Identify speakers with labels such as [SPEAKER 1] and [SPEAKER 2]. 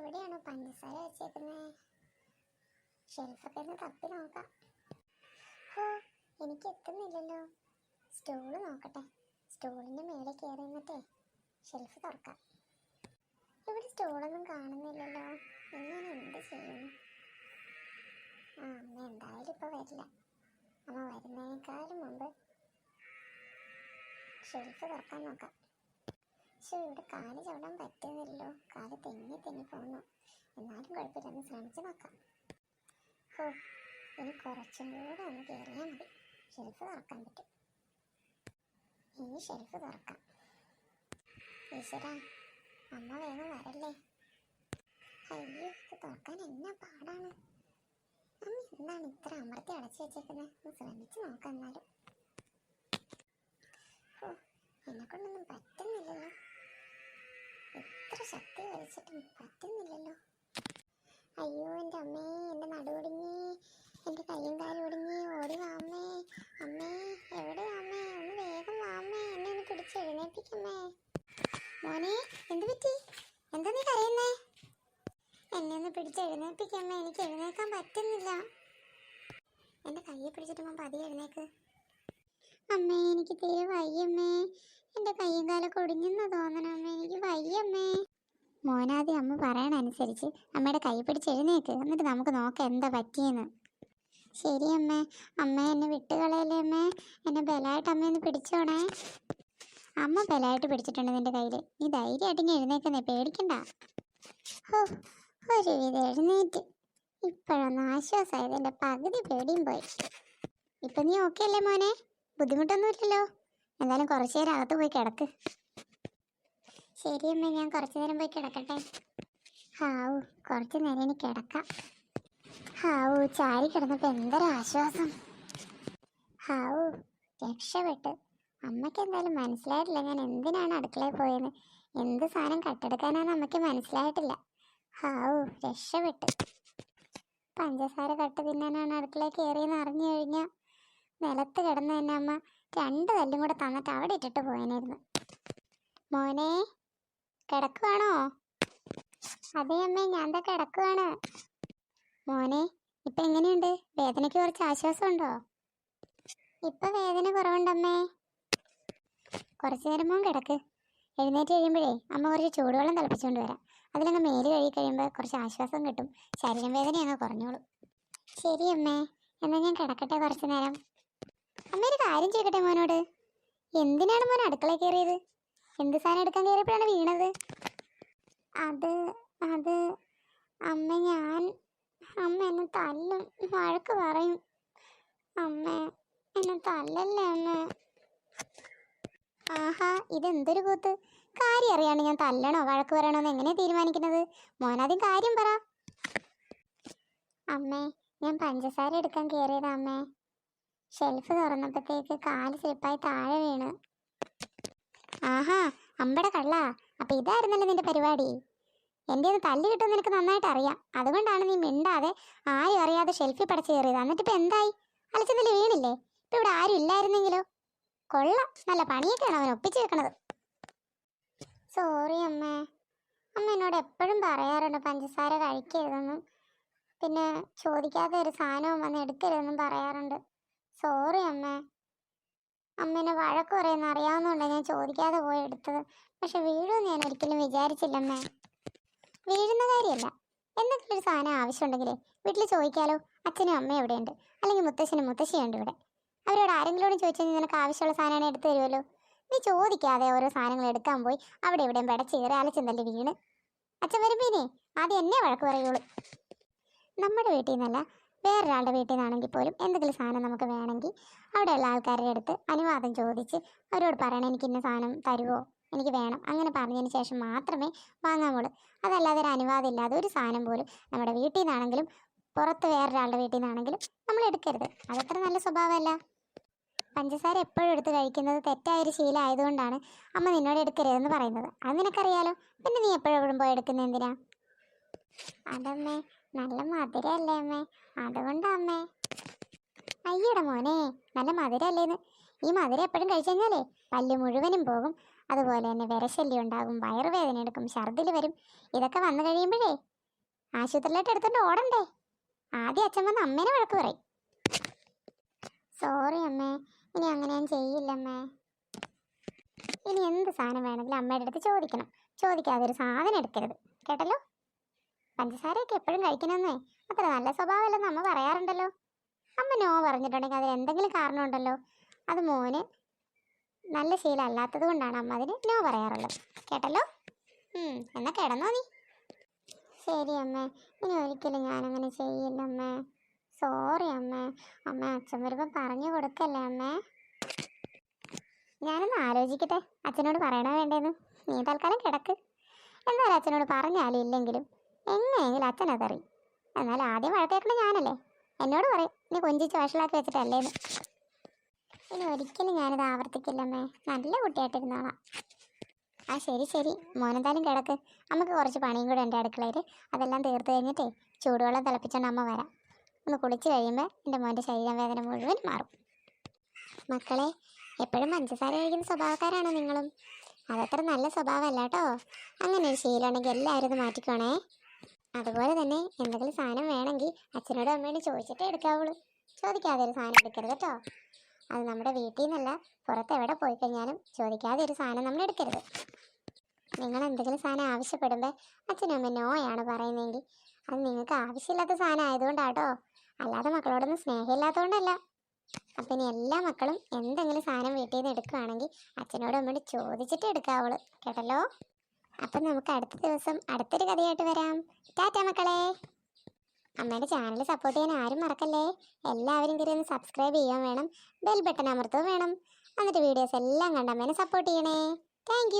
[SPEAKER 1] എവിടെയാണോ പഞ്ചസാര വെച്ചേക്കുന്നത് ഷെൽഫൊക്കെ ഒന്ന് തപ്പി നോക്കാം. ഹോ എനിക്ക് എത്തുന്നില്ലല്ലോ. സ്റ്റൂൾ നോക്കട്ടെ. സ്റ്റൂളിന്റെ മേലെ കയറി നിന്നിട്ടേ ഷെൽഫ് തുറക്കാം. ഇവിടെ സ്റ്റൂളൊന്നും കാണുന്നില്ലല്ലോ. ഇനി ഞാൻ എന്ത് ചെയ്യും? ആ അമ്മ എന്തായാലും ഇപ്പോൾ വരില്ല. അമ്മ വരുന്നതിനേക്കാളും മുമ്പ് ഷെൽഫ് തുറക്കാൻ നോക്കാം. പക്ഷെ ഇവിടെ കാൽ ചവിടാൻ പറ്റുന്നില്ലല്ലോ. കാൽ തെന്നി തെന്നി പോകുന്നു എന്നാലും കുഴപ്പമില്ല ഒന്ന് ശ്രമിച്ച് നോക്കാം. ഹോ ഇനി കുറച്ചും കൂടെ ഒന്ന് കയറിയാൽ മതി. ഷെൽഫ് തുറക്കാൻ പറ്റും. ഇനി ഷെൽഫ് തുറക്കാം. ഈശ്വര അമ്മ വേഗം വരല്ലേ? അയ്യോ ഇത് തുറക്കാൻ എന്നാ പാടാണ്? അമ്മ എന്താണ് ഇത്ര അമർത്തി അടച്ചു വെച്ചേക്കുന്നത് ഒന്ന് ശ്രമിച്ച് നോക്കാം എന്നാലും ഹോ എന്നെ കൊണ്ടൊന്നും പറ്റുന്നില്ലല്ലോ എത്ര ശക്തി വലിച്ചിട്ടും പറ്റുന്നില്ലല്ലോ. അയ്യോ എന്റെ അമ്മേ എന്റെ നടുവൊടിഞ്ഞി എന്റെ കയ്യും കാലും ഒടിഞ്ഞി ഓടി വാമ്മേ അമ്മേ എവിടെ വാമ്മേ? ഒന്ന് വേഗം വാമ്മേ എന്നെ ഒന്ന് പിടിച്ച് എഴുന്നേൽപ്പിക്കമ്മേ. മോനെ എന്ത് പറ്റി? എന്താ നീ കരയുന്നേ എന്നെ ഒന്ന് പിടിച്ച് എഴുന്നേൽപ്പിക്കമ്മേ എനിക്ക് എഴുന്നേൽക്കാൻ പറ്റുന്നില്ല. എന്റെ കയ്യെ പിടിച്ചിട്ട് മോൻ പതിയെ എഴുന്നേക്ക്. അമ്മേ എനിക്ക് തീരെ വയ്യമ്മേ. എന്റെ കയ്യും കാലൊക്കെ ഒടിഞ്ഞെന്ന് തോന്നണം അമ്മേ എനിക്ക് വയ്യമ്മേ. മോനാദ്യം അമ്മ പറയണ അനുസരിച്ച് അമ്മയുടെ കൈ പിടിച്ച് എഴുന്നേക്ക് എന്നിട്ട് നമുക്ക് നോക്കാം എന്താ പറ്റിയെന്ന്. ശരി അമ്മ അമ്മ എന്നെ വിട്ടുകളയല്ലേ അമ്മ? എന്നെ ബലമായിട്ട് അമ്മ പിടിച്ചോണേ. അമ്മ ബലമായിട്ട് പിടിച്ചിട്ടുണ്ട് നിന്റെ കയ്യിൽ നീ ധൈര്യമായിട്ട് ഇങ്ങനെ എഴുന്നേക്കുന്നേ പേടിക്കണ്ട. ഹോ ഒരു വിധം എഴുന്നേറ്റ്. ഇപ്പോഴൊന്ന് ആശ്വാസമായത് എന്റെ പകുതി പേടിയും പോയി. ഇപ്പം നീ ഓക്കെ അല്ലേ മോനെ? ബുദ്ധിമുട്ടൊന്നുമില്ലല്ലോ. എന്തായാലും കുറച്ചു നേരം അകത്ത് പോയി കിടക്ക്. ശരി അമ്മ ഞാൻ കുറച്ചു നേരം പോയി കിടക്കട്ടെ. ഹാവു കുറച്ചു നേരം ഇനി കിടക്കാം. ഹാവു ചാരി കിടന്നപ്പോൾ എന്തൊരു ആശ്വാസം. ഹാവു രക്ഷപ്പെട്ട്. അമ്മയ്ക്ക് എന്തായാലും മനസ്സിലായിട്ടില്ല ഞാൻ എന്തിനാണ് അടുക്കളയിൽ പോയത് എന്ത് സാധനം കട്ടെടുക്കാനാണ് അമ്മയ്ക്ക് മനസ്സിലായിട്ടില്ല. ഹാവു രക്ഷപ്പെട്ട്. പഞ്ചസാര കട്ട് തിന്നാനാണ് അടുക്കളയിൽ കയറിയെന്ന് അറിഞ്ഞു കഴിഞ്ഞാൽ നിലത്ത് കിടന്ന തന്നെ അമ്മ രണ്ട് തല്ലും കൂടെ തന്നിട്ട് അവിടെ ഇട്ടിട്ട് പോയനായിരുന്നു. മോനെ കിടക്കുവാണോ? അതെ അമ്മേ ഞാൻ ദാ കിടക്കുവാണ്. മോനെ ഇപ്പൊ എങ്ങനെയുണ്ട്? വേദനയ്ക്ക് കുറച്ച് ആശ്വാസമുണ്ടോ? ഇപ്പൊ വേദന കുറവുണ്ടമ്മേ കുറച്ചു നേരം മോൻ കിടക്ക്. എഴുന്നേറ്റ് കഴിയുമ്പോഴേ അമ്മ കുറച്ച് ചൂടുവെള്ളം തിളപ്പിച്ചുകൊണ്ട് വരാം. അതിലങ്ങ് മേൽ കഴുകി കഴിയുമ്പോൾ കുറച്ച് ആശ്വാസം കിട്ടും. ശരീരം വേദന അങ്ങ് കുറഞ്ഞോളൂ. ശരി അമ്മേ എന്നാൽ ഞാൻ കിടക്കട്ടെ കുറച്ചു നേരം. അമ്മ ഒരു കാര്യം ചെയ്യട്ടെ മോനോട്? എന്തിനാണ് മോൻ അടുക്കളയിൽ കയറിയത്? എന്ത് സാധനം എടുക്കാൻ കയറിയപ്പോഴാണ് വീണത്? അത് അത് അമ്മ ഞാൻ അമ്മ എന്നെ തല്ലും. വഴക്ക് പറയും. അമ്മ എന്നെ തല്ലല്ലേ അമ്മ? ആഹാ ഇതെന്തൊരു കൂത്ത്? കാര്യം അറിയാണ്ട് ഞാൻ തല്ലണോ വഴക്ക് പറയണോ എന്ന് എങ്ങനെ തീരുമാനിക്കുന്നത്? മോനാദ്യം കാര്യം പറ. അമ്മേ ഞാൻ പഞ്ചസാര എടുക്കാൻ കയറിയതാ അമ്മേ. ഷെൽഫ് തുറന്നപ്പോഴത്തേക്ക് കാൽ സ്ലിപ്പായി താഴെ വീണ്. ആഹാ അമ്പട കള്ള. അപ്പൊ ഇതായിരുന്നല്ലോ നിന്റെ പരിപാടി? എന്റെ ഒന്ന് തല്ല് കിട്ടുമെന്ന് നിനക്ക് നന്നായിട്ട് അറിയാം. അതുകൊണ്ടാണ് നീ മിണ്ടാതെ ആരും അറിയാതെ ഷെൽഫിൽ പടച്ച് കയറിയത്. എന്നിട്ട് ഇപ്പൊ എന്തായി? അലച്ചെന്നല്ലേ വീണില്ലേ? ഇപ്പൊ ഇവിടെ ആരും ഇല്ലായിരുന്നെങ്കിലോ? കൊള്ള. നല്ല പണിയൊക്കെയാണ് അവൻ ഒപ്പിച്ചു വെക്കണത്. സോറി അമ്മേ. അമ്മ എന്നോട് എപ്പോഴും പറയാറുണ്ട് പഞ്ചസാര കഴിക്കരുതെന്നും. പിന്നെ ചോദിക്കാതെ ഒരു സാധനവും വന്ന് എടുക്കരുതെന്നും പറയാറുണ്ട്. സോറി അമ്മേ. അമ്മേനെ വഴക്ക് പറയുന്ന അറിയാവുന്നതുകൊണ്ടാണ് ഞാൻ ചോദിക്കാതെ പോയി എടുത്തത്. പക്ഷെ വീഴുമെന്ന് ഞാൻ ഒരിക്കലും വിചാരിച്ചില്ലമ്മേ വീഴുന്ന കാര്യമല്ല. എന്തെങ്കിലും ഒരു സാധനം ആവശ്യമുണ്ടെങ്കിലേ വീട്ടിൽ ചോദിക്കാലോ. അച്ഛനും അമ്മയും എവിടെയുണ്ട്? അല്ലെങ്കിൽ മുത്തശ്ശനും മുത്തശ്ശിയുണ്ട് ഇവിടെ. അവരോട് ആരെങ്കിലും ചോദിച്ചാൽ നീ നിനക്ക് ആവശ്യമുള്ള സാധനമാണ് എടുത്തു തരുമല്ലോ? നീ ചോദിക്കാതെ ഓരോ സാധനങ്ങൾ എടുക്കാൻ പോയി അവിടെ ഇവിടെയും അലച്ചും തല്ലി വീണ്. അച്ഛൻ വരുമ്പീനെ ആദ്യം എന്നെ വഴക്ക് പറയുള്ളൂ. നമ്മുടെ വീട്ടിൽ നിന്നല്ല വേറൊരാളുടെ വീട്ടിൽ നിന്നാണെങ്കിൽ പോലും എന്തെങ്കിലും സാധനം നമുക്ക് വേണമെങ്കിൽ അവിടെയുള്ള ആൾക്കാരുടെ അടുത്ത് അനുവാദം ചോദിച്ച് അവരോട് പറയണം എനിക്ക് ഇന്ന സാധനം തരുമോ എനിക്ക് വേണം. അങ്ങനെ പറഞ്ഞതിന് ശേഷം മാത്രമേ വാങ്ങാമുള്ളൂ അതല്ലാതെ ഒരു അനുവാദം ഇല്ലാതെ ഒരു സാധനം പോലും നമ്മുടെ വീട്ടിൽ നിന്നാണെങ്കിലും പുറത്ത് വേറൊരാളുടെ വീട്ടിൽ നിന്നാണെങ്കിലും നമ്മൾ എടുക്കരുത്. അതത്ര നല്ല സ്വഭാവമല്ല. പഞ്ചസാര എപ്പോഴും എടുത്ത് കഴിക്കുന്നത് തെറ്റായൊരു ശീലമായതുകൊണ്ടാണ് അമ്മ നിന്നോട് എടുക്കരുതെന്ന് പറയുന്നത്. അത് നിനക്കറിയാലോ. പിന്നെ നീ എപ്പോഴും പോയി എടുക്കുന്നത് എന്തിനാ അതമ്മേ നല്ല മധുരല്ലേ അമ്മേ? അതുകൊണ്ടാ അമ്മേ. അയ്യട മോനെ നല്ല മധുരല്ലേന്ന്. ഈ മധുരം എപ്പോഴും കഴിച്ചു പല്ല് മുഴുവനും പോകും. അതുപോലെ തന്നെ വിരശല്യം ഉണ്ടാകും വയറുവേദന എടുക്കും ഛർദിൽ വരും. ഇതൊക്കെ വന്നു കഴിയുമ്പോഴേ ആശുപത്രിയിലോട്ട് എടുത്തോണ്ട് ഓടണ്ടേ? ആദ്യം അച്ഛൻ വന്ന് അമ്മേനെ വഴക്ക് പറയും. സോറി അമ്മേ ഇനി അങ്ങനെ ഞാൻ ചെയ്യില്ലമ്മേ. ഇനി എന്ത് സാധനം വേണമെങ്കിലും അമ്മയുടെ അടുത്ത് ചോദിക്കണം. ചോദിക്കാതെ ഒരു സാധനം എടുക്കരുത്. കേട്ടല്ലോ? പഞ്ചസാരയൊക്കെ എപ്പോഴും കഴിക്കണമെന്നേ. അത്ര നല്ല സ്വഭാവമല്ലെന്ന് അമ്മ പറയാറുണ്ടല്ലോ. അമ്മ നോ പറഞ്ഞിട്ടുണ്ടെങ്കിൽ അതിന് എന്തെങ്കിലും കാരണമുണ്ടല്ലോ. അത് മോന് നല്ല ശീലം അല്ലാത്തത് കൊണ്ടാണ് അമ്മ അതിന് നോ പറയാറുള്ളത്. കേട്ടല്ലോ? എന്നാ കിടന്നോ നീ. ശരി അമ്മേ. ഇനി ഒരിക്കലും ഞാനങ്ങനെ ചെയ്യില്ല അമ്മേ. സോറി അമ്മേ. അമ്മ അച്ഛൻ വരുമ്പോൾ പറഞ്ഞു കൊടുക്കല്ലേ അമ്മേ. ഞാനൊന്ന് ആലോചിക്കട്ടെ. അച്ഛനോട് പറയണോ വേണ്ടേന്ന്? നീ തൽക്കാലം കിടക്ക്. എന്തായാലും അച്ഛനോട് പറഞ്ഞാലും ഇല്ലെങ്കിലും എങ്ങനെയെങ്കിലും അച്ഛനതറിയും എന്നാൽ ആദ്യം വഴക്കേക്കണ ഞാനല്ലേ. എന്നോട് പറയും നീ കൊഞ്ചിച്ച് വഷളാക്കി വെച്ചിട്ടല്ലേന്ന്. ഇനി ഒരിക്കലും ഞാനിത് ആവർത്തിക്കില്ലമ്മേ. നല്ല കുട്ടിയായിട്ടിരുന്നോളാം. ആ ശരി ശരി. മോനെന്തായാലും കിടക്ക്. നമുക്ക് കുറച്ച് പണിയും കൂടെ ഉണ്ട് അടുക്കളയിൽ അതെല്ലാം തീർത്ത് കഴിഞ്ഞിട്ടേ ചൂടുവെള്ളം തിളപ്പിച്ചോണ്ട് അമ്മ വരാം. ഒന്ന് കുളിച്ച് കഴിയുമ്പോൾ എന്റെ മോന്റെ ശരീരം വേദന മുഴുവൻ മാറും. മക്കളെ എപ്പോഴും പഞ്ചസാര കഴിക്കുന്ന സ്വഭാവക്കാരാണോ നിങ്ങളും? അതത്ര നല്ല സ്വഭാവമല്ല കേട്ടോ. അങ്ങനെ ഒരു ശീലമുണ്ടെങ്കിൽ എല്ലാവരും ഇത് മാറ്റിക്കോണേ. അതുപോലെ തന്നെ എന്തെങ്കിലും സാധനം വേണമെങ്കിൽ അച്ഛനോടും അമ്മയോടും ചോദിച്ചിട്ടേ എടുക്കാവുള്ളൂ. ചോദിക്കാതെ ഒരു സാധനം എടുക്കരുത് കേട്ടോ. അത് നമ്മുടെ വീട്ടിൽ നിന്നല്ല പുറത്ത് എവിടെ പോയി കഴിഞ്ഞാലും ചോദിക്കാതെ ഒരു സാധനം നമ്മൾ എടുക്കരുത്. നിങ്ങൾ എന്തെങ്കിലും സാധനം ആവശ്യപ്പെടുമ്പോൾ അച്ഛനും അമ്മ നോയാണ് പറയുന്നതെങ്കിൽ അത് നിങ്ങൾക്ക് ആവശ്യമില്ലാത്ത സാധനം ആയതുകൊണ്ടാട്ടോ അല്ലാതെ മക്കളോടൊന്നും സ്നേഹമില്ലാത്തതുകൊണ്ടല്ല. അപ്പം ഇനി എല്ലാ മക്കളും എന്തെങ്കിലും സാധനം വീട്ടിൽ നിന്ന് എടുക്കുകയാണെങ്കിൽ അച്ഛനോടും അമ്മയോട് ചോദിച്ചിട്ട് എടുക്കാവുള്ളൂ. കേട്ടല്ലോ? അപ്പം നമുക്ക് അടുത്ത ദിവസം അടുത്തൊരു കഥയായിട്ട് വരാം. ടാറ്റ മക്കളെ. അമ്മയുടെ ചാനൽ സപ്പോർട്ട് ചെയ്യാൻ ആരും മറക്കല്ലേ? എല്ലാവരും കയറി ഒന്ന് സബ്സ്ക്രൈബ് ചെയ്യാൻ വേണം. ബെൽ ബട്ടൺ അമർത്തുകയും വേണം. എന്നിട്ട് വീഡിയോസ് എല്ലാം കണ്ട് അമ്മേനെ സപ്പോർട്ട് ചെയ്യണേ. താങ്ക്